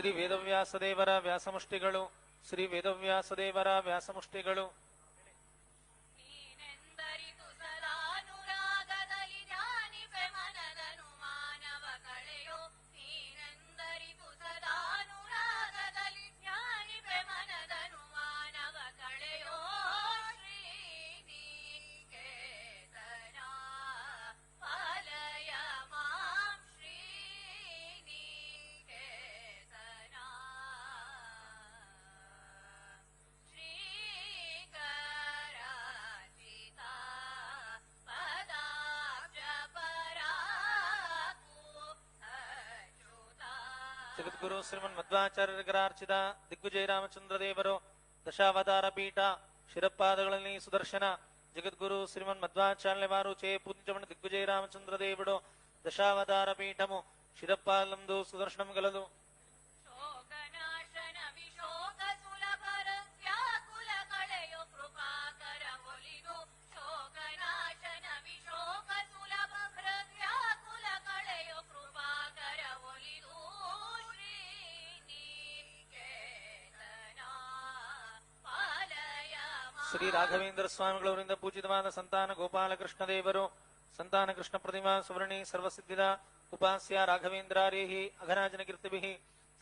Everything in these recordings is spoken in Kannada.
ಶ್ರೀ ವೇದವ್ಯಾಸದೇವರ ವ್ಯಾಸಮುಷ್ಟಿಗಳು ಶ್ರೀ ವೇದವ್ಯಾಸದೇವರ ವ್ಯಾಸಮುಷ್ಟಿಗಳು. ಜಗದ್ಗುರು ಶ್ರೀಮನ್ ಮಧ್ವಾಚಾರ್ಯರಿಗರಾರ್ಚಿತ ದಿಗ್ವಿಜಯ ರಾಮಚಂದ್ರ ದೇವರು ದಶಾವತಾರ ಪೀಠ ಶಿರಪಾದಗಳಲ್ಲಿ ಸುದರ್ಶನ జగద్గురు శ్రీమన్ మధ్వాచార్య వారు చే పూజించబడిన దిగ్విజయ రామచంద్ర దేవుడు దశావతార పీఠము శిరపాలందు సుదర్శనం గలదు ಶ್ರೀ ರಾಘವೇಂದ್ರ ಸ್ವಾಮಿಗಳವರಿಂದ ಪೂಜಿತವಾದ ಸಂತಾನ ಗೋಪಾಲಕೃಷ್ಣ ದೇವರು ಸಂತಾನ ಕೃಷ್ಣ ಪ್ರತಿಮಾ ಸುವರ್ಣಿ ಸರ್ವಸಿದ್ಧಿದ ಉಪಾಸ್ಯ ರಾಘವೇಂದ್ರಾರೇಹಿ ಅಘರಾಜನ ಕೀರ್ತಿಭಿ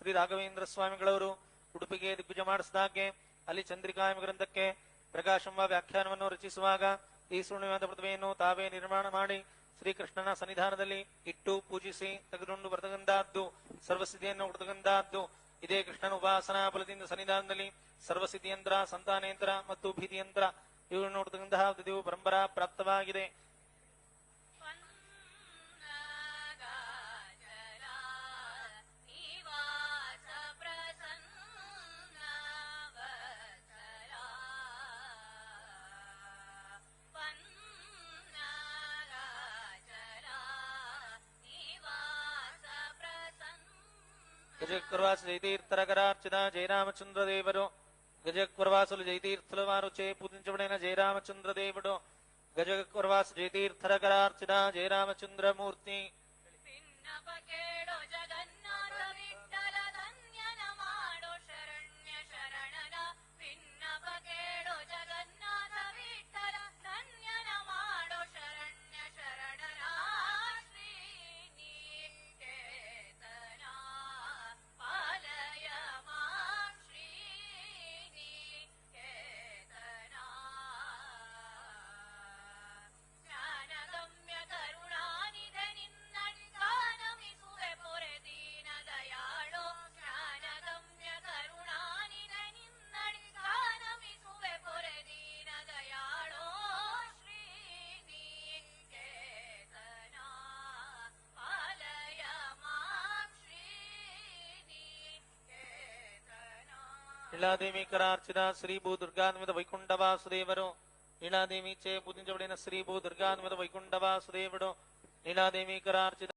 ಶ್ರೀ ರಾಘವೇಂದ್ರ ಸ್ವಾಮಿಗಳವರು ಉಡುಪಿಗೆ ದಿಗ್ವಿಜಯ ಮಾಡಿಸಿದಾಗೆ ಅಲ್ಲಿ ಚಂದ್ರಿಕಾಯ ಗ್ರಂಥಕ್ಕೆ ಪ್ರಕಾಶಂಬ ವ್ಯಾಖ್ಯಾನವನ್ನು ರಚಿಸುವಾಗ ಈ ಸುರ್ಣಿವಾದ ಪ್ರತಿಮೆಯನ್ನು ತಾವೇ ನಿರ್ಮಾಣ ಮಾಡಿ ಶ್ರೀಕೃಷ್ಣನ ಸನ್ನಿಧಾನದಲ್ಲಿ ಇಟ್ಟು ಪೂಜಿಸಿ ತೆಗೆದುಕೊಂಡು ಬರತಕ್ಕಂತಹದ್ದು ಸರ್ವಸಿದ್ಧಿಯನ್ನು ಕೊಡತಕ್ಕಂತಹದ್ದು ಇದೇ ಕೃಷ್ಣನ ಉಪಾಸನಾ ಫಲದಿಂದ ಸನ್ನಿಧಾನದಲ್ಲಿ ಸರ್ವಸಿದ್ಧಿಯಂತ್ರ ಸಂತಾನೇಂದ್ರ ಮತ್ತು ಭೀತಿಯಂತ್ರ. ಇವುಗಳನ್ನು ನೋಡತಕ್ಕಂತಹ ಪರಂಪರಾ ಪ್ರಾಪ್ತವಾಗಿದೆ. గజకుర్వాసులు జయతీర్థరకరార్చన జయరామచంద్రదేవుడు. గజకుర్వాసులు జయతీర్థుల వారుచే పూజించబడిన జయరామచంద్రదేవుడు. గజకుర్వాసు జయతీర్థరకరార్చన జయరామచంద్రమూర్తి. నీలాదేవి కరార్చిత శ్రీ భూ దుర్గాన్విత వైకుంఠవాసుదేవరు నీలాదేవి చే పూజించబడిన శ్రీ భూ దుర్గాన్విత వైకుంఠవాసుదేవుడు నీలాదేవి కరార్చిత